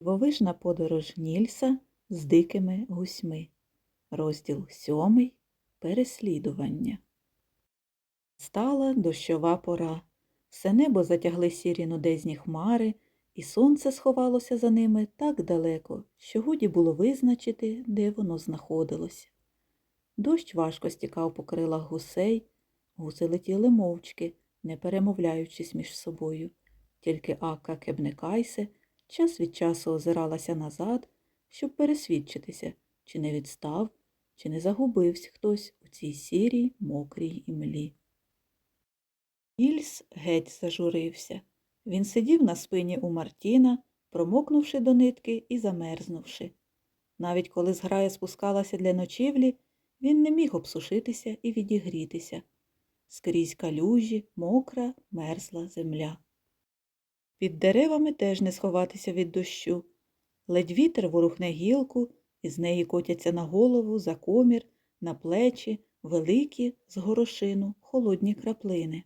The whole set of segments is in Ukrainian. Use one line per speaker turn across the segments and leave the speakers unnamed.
Дивовижна подорож Нільса з дикими гусьми. Розділ сьомий. Переслідування. Стала дощова пора. Все небо затягли сірі нудезні хмари, і сонце сховалося за ними так далеко, що годі було визначити, де воно знаходилося. Дощ важко стікав по крилах гусей, гуси летіли мовчки, не перемовляючись між собою. Тільки Акка Кебнекайсе час від часу озиралася назад, щоб пересвідчитися, чи не відстав, чи не загубився хтось у цій сірій, мокрій імлі. Ільс геть зажурився. Він сидів на спині у Мартіна, промокнувши до нитки і замерзнувши. Навіть коли зграя спускалася для ночівлі, він не міг обсушитися і відігрітися. Скрізь калюжі, мокра, мерзла земля. Під деревами теж не сховатися від дощу. Ледь вітер ворухне гілку, і з неї котяться на голову, за комір, на плечі, великі, з горошину, холодні краплини.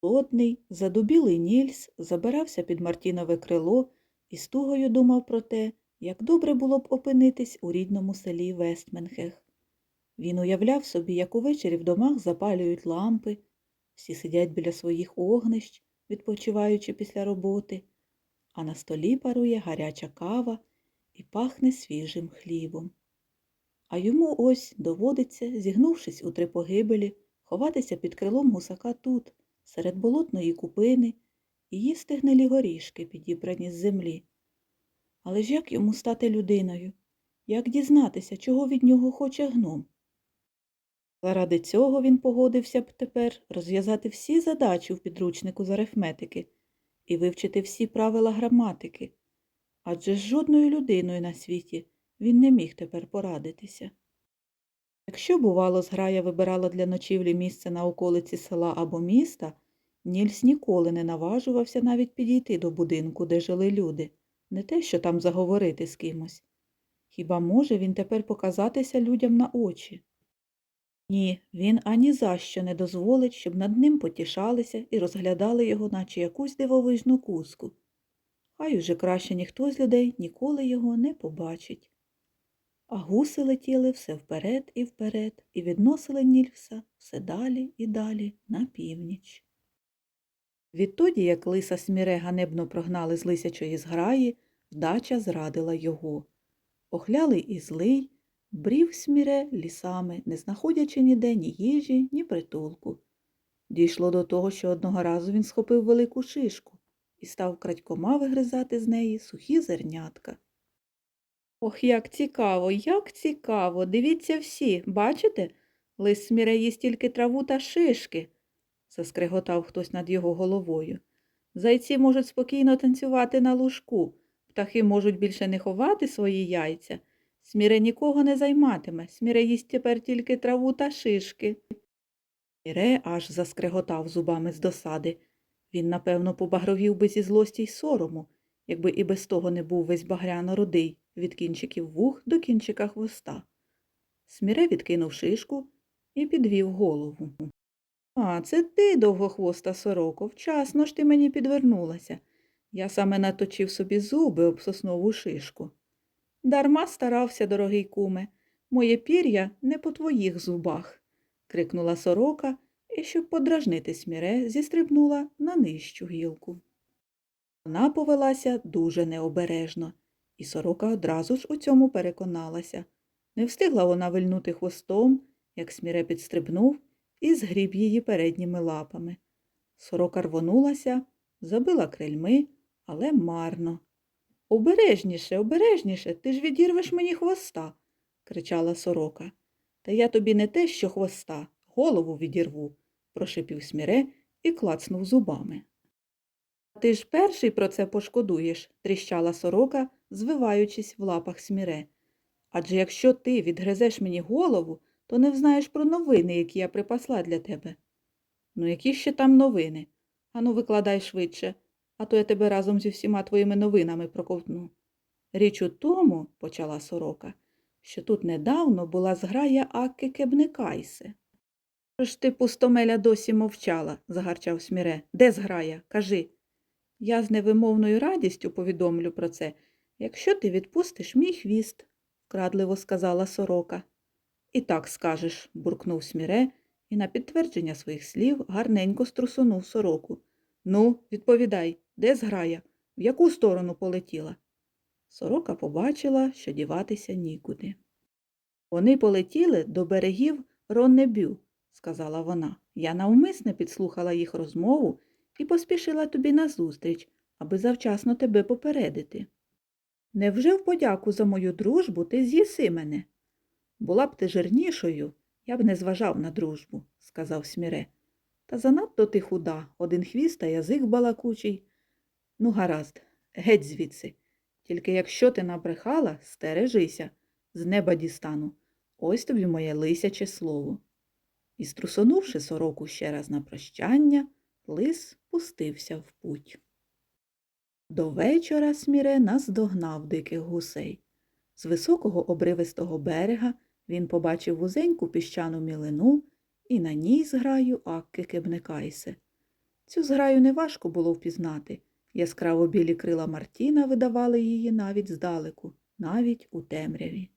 Холодний, задубілий Нільс забирався під Мартінове крило і з тугою думав про те, як добре було б опинитись у рідному селі Вестменхех. Він уявляв собі, як увечері в домах запалюють лампи, всі сидять біля своїх огнищ, відпочиваючи після роботи, а на столі парує гаряча кава і пахне свіжим хлібом. А йому ось доводиться, зігнувшись у три погибелі, ховатися під крилом гусака тут, серед болотної купини, і їсти гнилі горішки, підібрані з землі. Але ж як йому стати людиною? Як дізнатися, чого від нього хоче гном? Заради цього він погодився б тепер розв'язати всі задачі в підручнику з арифметики і вивчити всі правила граматики, адже з жодною людиною на світі він не міг тепер порадитися. Якщо, бувало, зграя вибирала для ночівлі місце на околиці села або міста, Нільс ніколи не наважувався навіть підійти до будинку, де жили люди, не те, що там заговорити з кимось. Хіба може він тепер показатися людям на очі? Ні, він ані за що не дозволить, щоб над ним потішалися і розглядали його, наче якусь дивовижну куску. Хай уже краще ніхто з людей ніколи його не побачить. А гуси летіли все вперед і вперед і відносили Нільфса все далі і далі на північ. Відтоді, як лиса сміре ганебно прогнали з лисячої зграї, вдача зрадила його. Охлялий і злий, брів сміре лісами, не знаходячи ніде ні їжі, ні притулку. Дійшло до того, що одного разу він схопив велику шишку і став крадькома вигризати з неї сухі зернятка. Ох, як цікаво, як цікаво. Дивіться всі, бачите? Лис сміре їсть тільки траву та шишки, заскреготав хтось над його головою. Зайці можуть спокійно танцювати на лужку, птахи можуть більше не ховати свої яйця. Сміре нікого не займатиме, сміре їсть тепер тільки траву та шишки. Сміре аж заскреготав зубами з досади. Він, напевно, побагровів би зі злості й сорому, якби і без того не був весь багряно рудий від кінчиків вух до кінчика хвоста. Сміре відкинув шишку і підвів голову. А, це ти, довгохвоста сороко, вчасно ж ти мені підвернулася. Я саме наточив собі зуби об соснову шишку. Дарма старався, дорогий куме, моє пір'я не по твоїх зубах, крикнула сорока і, щоб подражнити сміре, зістрибнула на нижчу гілку. Вона повелася дуже необережно, і сорока одразу ж у цьому переконалася. Не встигла вона вильнути хвостом, як сміре підстрибнув і згріб її передніми лапами. Сорока рвонулася, забила крильми, але марно. Обережніше, обережніше, ти ж відірвеш мені хвоста, кричала сорока. Та я тобі не те, що хвоста, голову відірву, прошипів сміре і клацнув зубами. Ти ж перший про це пошкодуєш, тріщала сорока, звиваючись в лапах сміре. Адже якщо ти відгризеш мені голову, то не взнаєш про новини, які я припасла для тебе. Ну, які ще там новини? Ану, викладай швидше, а то я тебе разом зі всіма твоїми новинами проковтну. Річ у тому, почала сорока, що тут недавно була зграя Акки. Що ж ти, пустомеля, досі мовчала, загарчав сміре. Де зграя? Кажи. Я з невимовною радістю повідомлю про це. Якщо ти відпустиш мій хвіст, вкрадливо сказала сорока. І так скажеш, буркнув сміре і на підтвердження своїх слів гарненько струсунув сороку. Ну, відповідай, де зграя? В яку сторону полетіла? Сорока побачила, що діватися нікуди. Вони полетіли до берегів Роннебю, сказала вона. Я навмисне підслухала їх розмову і поспішила тобі назустріч, аби завчасно тебе попередити. Невже в подяку за мою дружбу ти з'їси мене? Була б ти жирнішою, я б не зважав на дружбу, сказав сміре. Та занадто ти худа, один хвіст та язик балакучий. Ну, гаразд, геть звідси. Тільки якщо ти набрехала, стережися, з неба дістану. Ось тобі моє лисяче слово. І струсонувши сороку ще раз на прощання, лис пустився в путь. До вечора сміре наздогнав диких гусей. З високого обривистого берега він побачив вузеньку піщану мілину і на ній зграю Акки Кебнекайсе. Цю зграю неважко було впізнати. Яскраво білі крила Мартіна видавали її навіть здалеку, навіть у темряві.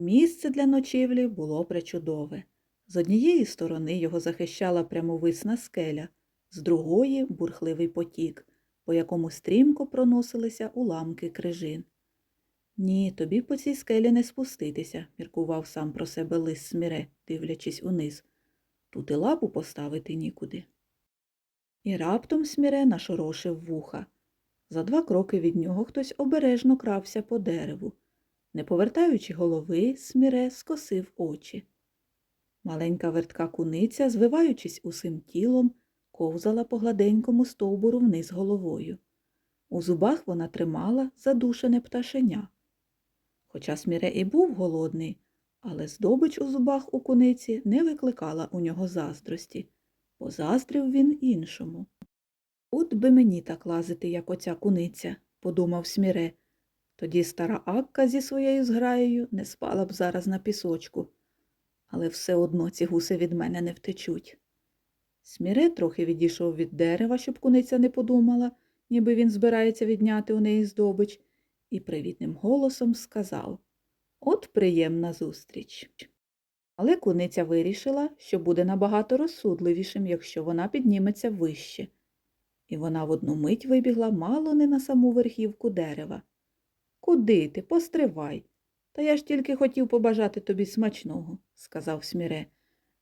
Місце для ночівлі було пречудове. З однієї сторони його захищала прямовисна скеля, з другої бурхливий потік, по якому стрімко проносилися уламки крижин. Ні, тобі по цій скелі не спуститися, міркував сам про себе лис сміре, дивлячись униз. Тут і лапу поставити нікуди. І раптом сміре нашорошив вуха. За два кроки від нього хтось обережно крався по дереву. Не повертаючи голови, сміре скосив очі. Маленька вертка куниця, звиваючись усім тілом, ковзала по гладенькому стовбуру вниз головою. У зубах вона тримала задушене пташеня. Хоча сміре і був голодний, але здобич у зубах у куниці не викликала у нього заздрості. Позаздрив він іншому. От би мені так лазити, як оця куниця, подумав сміре. Тоді стара Акка зі своєю зграєю не спала б зараз на пісочку, але все одно ці гуси від мене не втечуть. Сміре трохи відійшов від дерева, щоб куниця не подумала, ніби він збирається відняти у неї здобич, і привітним голосом сказав От приємна зустріч. Але куниця вирішила, що буде набагато розсудливішим, якщо вона підніметься вище. І вона в одну мить вибігла мало не на саму верхівку дерева. Куди ти? Постривай. Та я ж тільки хотів побажати тобі смачного, сказав сміре.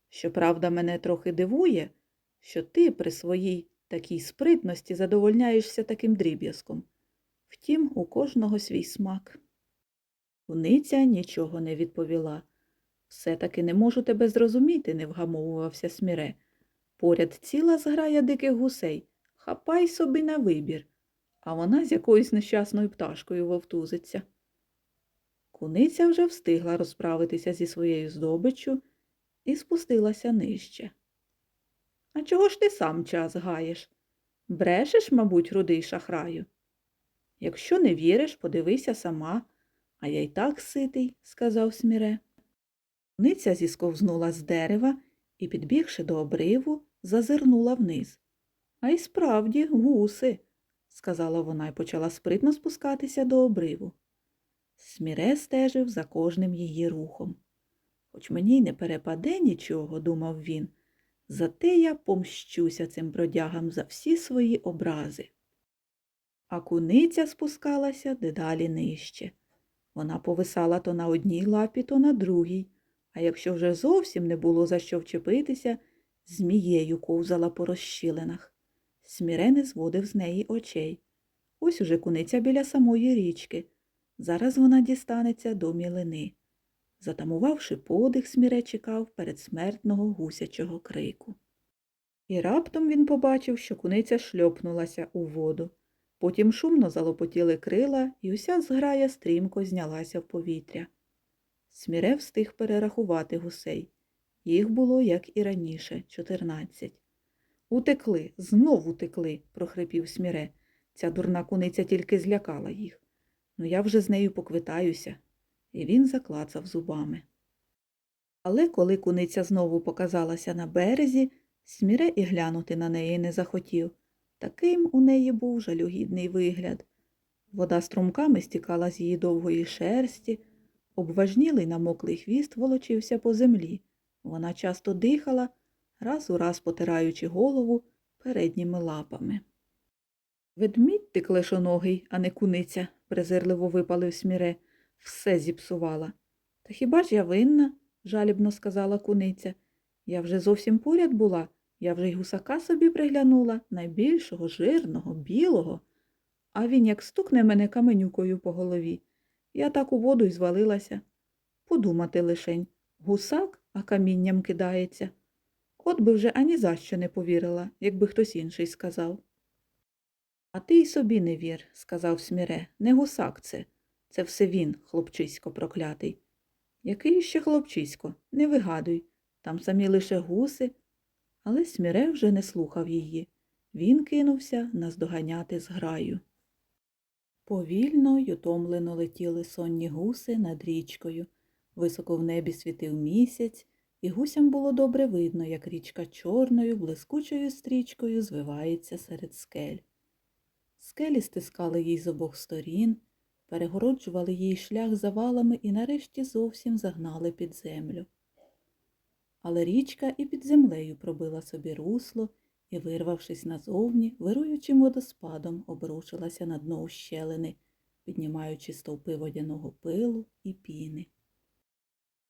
Щоправда, мене трохи дивує, що ти при своїй такій спритності задовольняєшся таким дріб'язком. Втім, у кожного свій смак. Куниця нічого не відповіла. Все-таки не можу тебе зрозуміти, не вгамовувався сміре. Поряд ціла зграя диких гусей. Хапай собі на вибір, а вона з якоюсь нещасною пташкою вовтузиться. Куниця вже встигла розправитися зі своєю здобиччю і спустилася нижче. А чого ж ти сам час гаєш? Брешеш, мабуть, рудий шахраю? Якщо не віриш, подивися сама, а я й так ситий, сказав сміре. Куниця зісковзнула з дерева і, підбігши до обриву, зазирнула вниз. А й справді гуси, сказала вона і почала спритно спускатися до обриву. Сміре стежив за кожним її рухом. Хоч мені й не перепаде нічого, думав він, зате я помщуся цим бродягам за всі свої образи. А куниця спускалася дедалі нижче. Вона повисала то на одній лапі, то на другій, а якщо вже зовсім не було за що вчепитися, змією ковзала по розщілинах. Сміре не зводив з неї очей. Ось уже куниця біля самої річки. Зараз вона дістанеться до мілини. Затамувавши подих, сміре чекав передсмертного гусячого крику. І раптом він побачив, що куниця шльопнулася у воду. Потім шумно залопотіли крила, і уся зграя стрімко знялася в повітря. Сміре встиг перерахувати гусей. Їх було, як і раніше, чотирнадцять. Утекли, знов утекли, прохрипів сміре. Ця дурна куниця тільки злякала їх. Ну я вже з нею поквитаюся. І він заклацав зубами. Але коли куниця знову показалася на березі, сміре і глянути на неї не захотів. Таким у неї був жалюгідний вигляд. Вода струмками стікала з її довгої шерсті, обважнілий намоклий хвіст волочився по землі. Вона часто дихала, раз у раз потираючи голову передніми лапами. Ведмідь ти клешоногий, а не куниця, презирливо випалив сміре. Все зіпсувала. Та хіба ж я винна? жалібно сказала куниця. Я вже зовсім поряд була, я вже й гусака собі приглянула, найбільшого, жирного, білого. А він як стукне мене каменюкою по голові. Я так у воду й звалилася. Подумати лишень. Гусак, а камінням кидається. От би вже ані за що не повірила, якби хтось інший сказав. А ти й собі не вір, сказав сміре, не гусак це. Це все він, хлопчисько проклятий. Який ще хлопчисько, не вигадуй, там самі лише гуси. Але сміре вже не слухав її. Він кинувся наздоганяти зграю. Повільно й утомлено летіли сонні гуси над річкою. Високо в небі світив місяць, і гусям було добре видно, як річка чорною, блискучою стрічкою звивається серед скель. Скелі стискали їй з обох сторін, перегороджували їй шлях завалами і нарешті зовсім загнали під землю. Але річка і під землею пробила собі русло і, вирвавшись назовні, вируючим водоспадом, обрушилася на дно ущелини, піднімаючи стовпи водяного пилу і піни.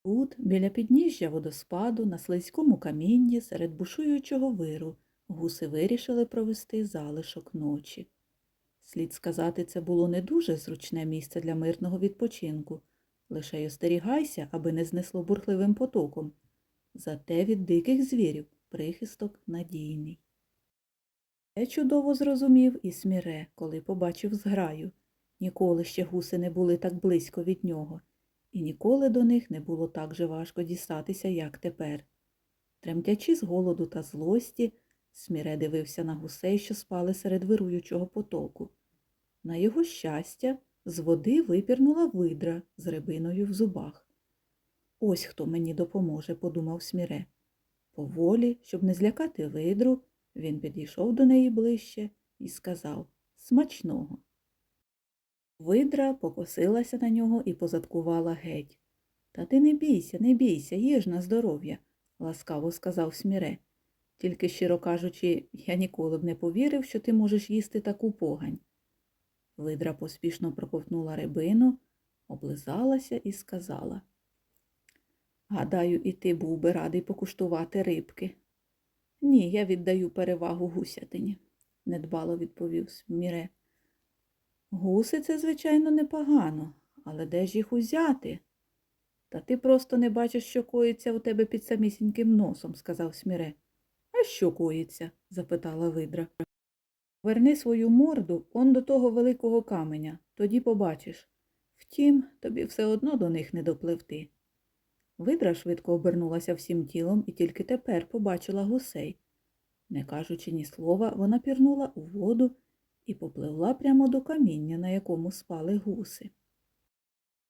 Тут, біля підніжжя водоспаду, на слизькому камінні, серед бушуючого виру, гуси вирішили провести залишок ночі. Слід сказати, це було не дуже зручне місце для мирного відпочинку. Лише й остерігайся, аби не знесло бурхливим потоком. Зате від диких звірів прихисток надійний. Це чудово зрозумів і сміре, коли побачив зграю. Ніколи ще гуси не були так близько від нього, і ніколи до них не було так же важко дістатися, як тепер. Тремтячи з голоду та злості, сміре дивився на гусей, що спали серед вируючого потоку. На його щастя, з води випірнула видра з рибиною в зубах. Ось хто мені допоможе, подумав сміре. Поволі, щоб не злякати видру, він підійшов до неї ближче і сказав Смачного. Видра покосилася на нього і позадкувала геть. Та ти не бійся, не бійся, їж на здоров'я, ласкаво сказав сміре. Тільки, щиро кажучи, я ніколи б не повірив, що ти можеш їсти таку погань. Видра поспішно проковтнула рибину, облизалася і сказала Гадаю, і ти був би радий покуштувати рибки. Ні, я віддаю перевагу гусятині, недбало відповів сміре. Гуси це, звичайно, непогано, але де ж їх узяти? Та ти просто не бачиш, що коїться у тебе під самісіньким носом, сказав сміре. А що коїться? запитала видра. Верни свою морду он до того великого каменя, тоді побачиш. Втім, тобі все одно до них не допливти. Видра швидко обернулася всім тілом і тільки тепер побачила гусей. Не кажучи ні слова, вона пірнула у воду і попливла прямо до каміння, на якому спали гуси.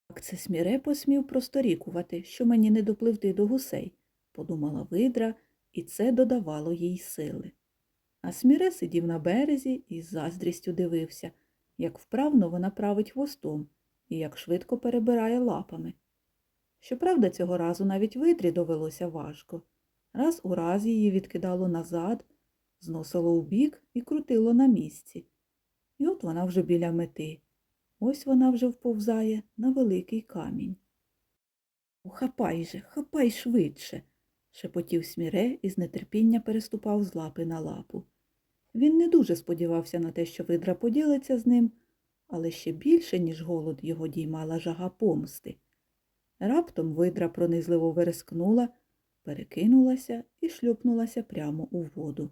Як це сміре посмів просторікувати, що мені не допливти до гусей, подумала видра, і це додавало їй сили. А сміре сидів на березі і з заздрістю дивився, як вправно вона править хвостом і як швидко перебирає лапами. Щоправда, цього разу навіть видрі довелося важко. Раз у раз її відкидало назад, зносило у бік і крутило на місці. І от вона вже біля мети. Ось вона вже вповзає на великий камінь. Хапай же, хапай швидше, шепотів сміре і з нетерпіння переступав з лапи на лапу. Він не дуже сподівався на те, що видра поділиться з ним, але ще більше, ніж голод, його діймала жага помсти. Раптом видра пронизливо верескнула, перекинулася і шлюпнулася прямо у воду.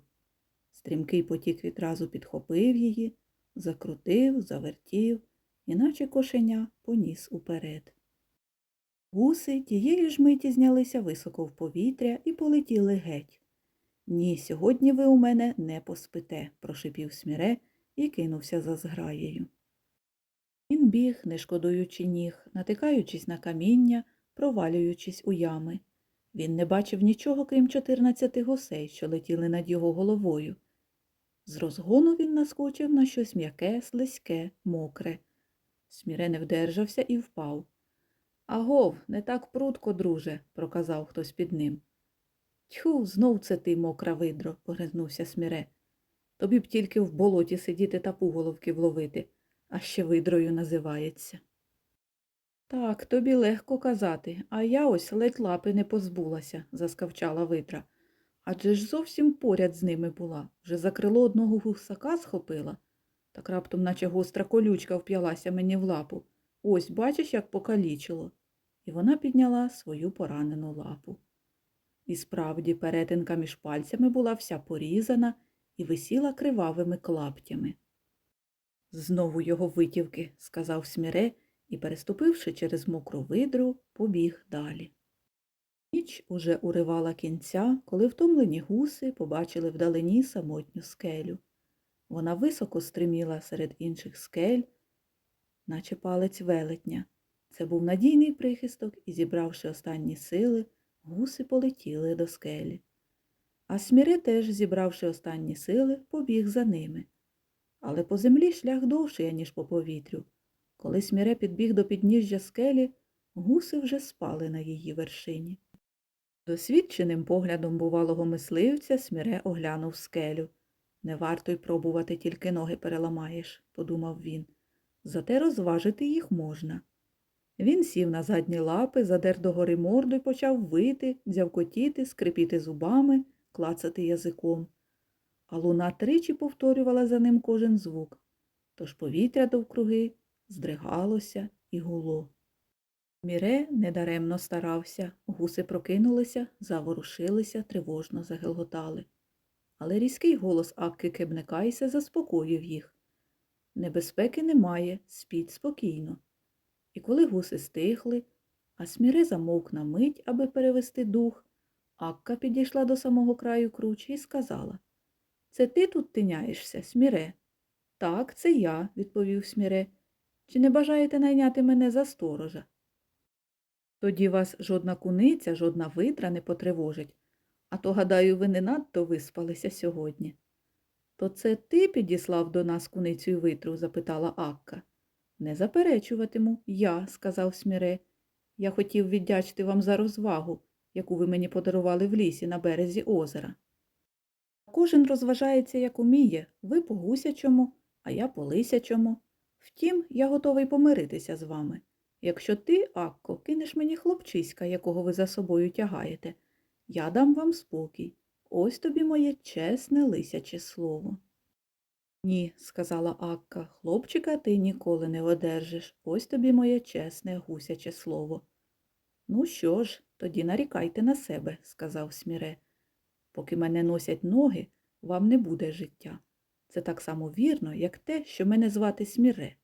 Стрімкий потік відразу підхопив її, закрутив, завертів, іначе кошеня поніс уперед. Гуси тієї ж миті знялися високо в повітря і полетіли геть. Ні, сьогодні ви у мене не поспите, прошипів сміре і кинувся за зграєю. Він біг, не шкодуючи ніг, натикаючись на каміння, провалюючись у ями. Він не бачив нічого, крім чотирнадцяти гусей, що летіли над його головою. З розгону він наскочив на щось м'яке, слизьке, мокре. Сміре не вдержався і впав. Агов, не так прутко, друже, проказав хтось під ним. Тьху, знов це ти, мокра видро, погризнувся Сміре. Тобі б тільки в болоті сидіти та пуголовки вловити, а ще видрою називається. Так, тобі легко казати, а я ось ледь лапи не позбулася, заскавчала видра. Адже ж зовсім поряд з ними була, вже за крило одного гусака схопила. Так раптом, наче гостра колючка вп'ялася мені в лапу. Ось, бачиш, як покалічило. І вона підняла свою поранену лапу. І справді перетинка між пальцями була вся порізана і висіла кривавими клаптями. Знову його витівки, сказав Сміре і, переступивши через мокру видру, побіг далі. Ніч уже уривала кінця, коли втомлені гуси побачили вдалині самотню скелю. Вона високо стриміла серед інших скель, наче палець велетня. Це був надійний прихисток, і, зібравши останні сили, гуси полетіли до скелі. А Сміри теж, зібравши останні сили, побіг за ними. Але по землі шлях довший, ніж по повітрю. Коли Сміре підбіг до підніжжя скелі, гуси вже спали на її вершині. Досвідченим поглядом бувалого мисливця Сміре оглянув скелю. Не варто й пробувати, тільки ноги переламаєш, подумав він. Зате розважити їх можна. Він сів на задні лапи, задер догори морду й почав вити, дзявкотіти, скрипіти зубами, клацати язиком. А луна тричі повторювала за ним кожен звук, тож повітря довкруги здригалося і гуло. Міре недаремно старався, гуси прокинулися, заворушилися, тривожно загелготали. Але різкий голос Акки Кебнекайся заспокоїв їх. Небезпеки немає, спіть спокійно. І коли гуси стихли, а Сміре замовк на мить, аби перевести дух, Акка підійшла до самого краю кручі і сказала Це ти тут тиняєшся, Сміре? Так, це я, відповів Сміре. Чи не бажаєте найняти мене за сторожа? Тоді вас жодна куниця, жодна видра не потривожить, а то, гадаю, ви не надто виспалися сьогодні. То це ти підіслав до нас куницю й витру? запитала Акка. Не заперечуватиму, я, сказав Сміре. Я хотів віддячити вам за розвагу, яку ви мені подарували в лісі на березі озера. Кожен розважається, як уміє, ви по гусячому, а я по лисячому. Втім, я готовий помиритися з вами. Якщо ти, Акко, кинеш мені хлопчиська, якого ви за собою тягаєте, я дам вам спокій. Ось тобі моє чесне лисяче слово. Ні, сказала Акка, хлопчика ти ніколи не одержиш. Ось тобі моє чесне гусяче слово. Ну що ж, тоді нарікайте на себе, сказав Сміре. Поки мене носять ноги, вам не буде життя. Це так само вірно, як те, що мене звати Сміре.